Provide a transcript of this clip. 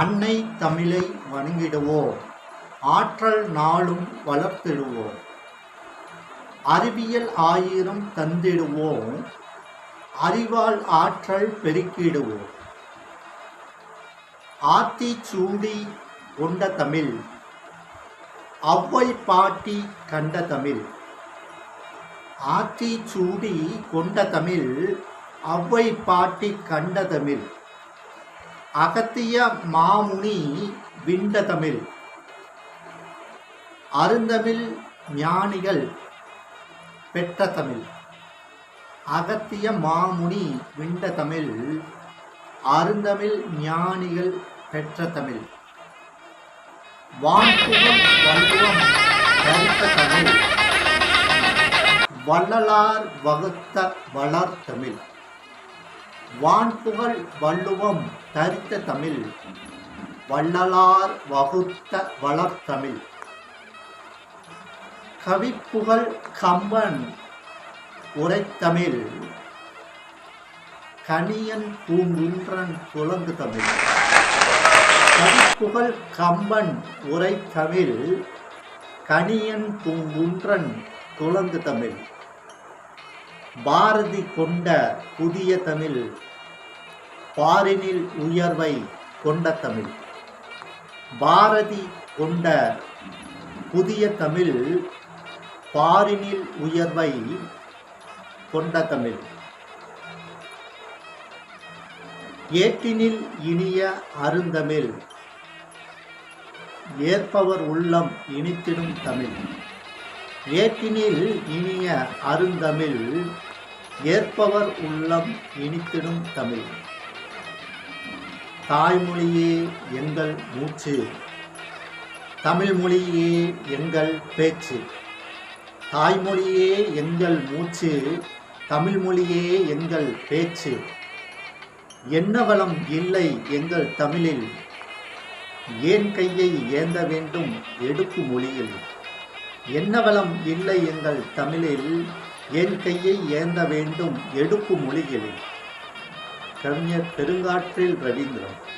அன்னை தமிழை வணங்கிடுவோம் ஆற்றல் நாளும் வளர்த்திடுவோம் அறிவியல் ஆயிரம் தந்திடுவோம். அறிவால் ஆற்றல் பெருக்கிடுவோம் ஆத்தி சூடி கொண்ட தமிழ். அவ்வை பாட்டி கண்ட தமிழ். ஆத்தி சூடி கொண்ட தமிழ் அவ்வை பாட்டி கண்ட தமிழ். அகத்திய மாமுனி விண்ட தமிழ் அருந்தமிழ் ஞானிகள் பெற்ற தமிழ் அகத்திய மாமுனி விண்ட தமிழ் அருந்தமிழ் ஞானிகள் பெற்ற தமிழ் வான்புகம் வல்லுவம் தரித்த தமிழ் வள்ளலார் வகுத்த வளர்த்தமிழ். வான்புகழ் வள்ளுவம் தரித்த தமிழ் வள்ளலார் வகுத்த வளர்த்தமிழ். கவிப்புகழ் கம்பன் உரைத்தமிழ் கணியன் பூங்குன்றன் துலங்கு தமிழ். கவிப்புகழ் கம்பன் உரைத்தமிழ் கணியன் பூங்குன்றன் துலங்கு தமிழ். பாரதி கொண்ட புதிய தமிழ் பாரினில் உயர்வை கொண்ட தமிழ். பாரதி கொண்ட புதிய தமிழ் பாரினில் உயர்வை கொண்ட தமிழ். ஏற்றினில் இனிய அருந்தமிழ் ஏற்பவர் உள்ளம் இனித்திடும் தமிழ். ஏற்றினில் இனிய அருந்தமிழ் ஏற்பவர் உள்ளம் இனித்திடும் தமிழ். தாய்மொழியே எங்கள் மூச்சு. தமிழ்மொழியே எங்கள் பேச்சு. தாய்மொழியே எங்கள் மூச்சு. தமிழ்மொழியே எங்கள் பேச்சு. என்ன வளம் இல்லை எங்கள் தமிழில். ஏன் கையை ஏந்த வேண்டும் எடுப்பு மொழியில். என்ன வளம் இல்லை எங்கள் தமிழில். என் கையை ஏந்த வேண்டும் எடுப்பு மொழிகளில். கவிஞர் பெருங்காற்றில் ரவீந்திரன்.